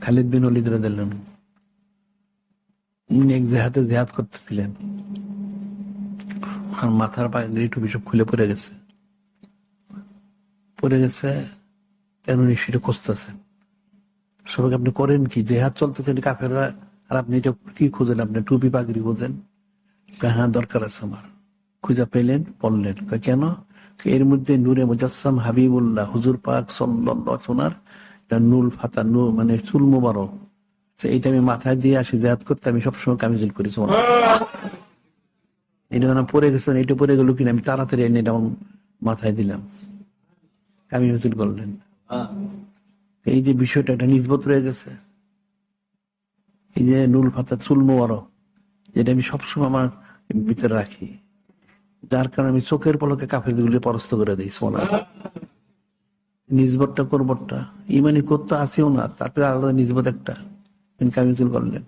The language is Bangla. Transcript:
খালিদ বিন অলিদ এক জেহাতে জেহাদ করতেছিলেন। মাথার টুপি সব খুলে পড়ে গেছে। পড়ে গেছে সেটা খুঁজতেছেন। সবাইকে আপনি করেন কি? জেহাদ চলতেছেন কাফেররা, আর আপনি এটা কি খুঁজেন? আপনি টুপি পাগড়ি খুঁজেন? হ্যাঁ দরকার আছে আমার। খুঁজা পেলেন, পড়লেন। কেন? এর মধ্যে নূরে মুজাসসাম হাবিবুল্লাহ, হুজুর পাক সোনার নুল ফাতা নূর মানে চুল মুবারক। আচ্ছা, এইটা আমি মাথায় দিয়ে আসি জেহাদ করতে আমি সবসময় কামিজুল করি এটা না পরে গেছেন এটা পরে গেল কিনা আমি তাড়াতাড়ি এনে এটা মাথায় দিলাম। কামিজুল করলেন এই যে বিষয়টা এটা নিজবত রয়ে গেছে। এই যে নুল ফাতা চুল মুবারক যেটা আমি সবসময় আমার ভিতরে রাখি। যার কারণে আমি চোখের পলকে কাফের গুলি পরস্ত করে দিই সোনা নিজবতটা করবটটা ইমানি করতে আছেও না তারপরে আলাদা নিজবত একটা। কামিজুল করলেন।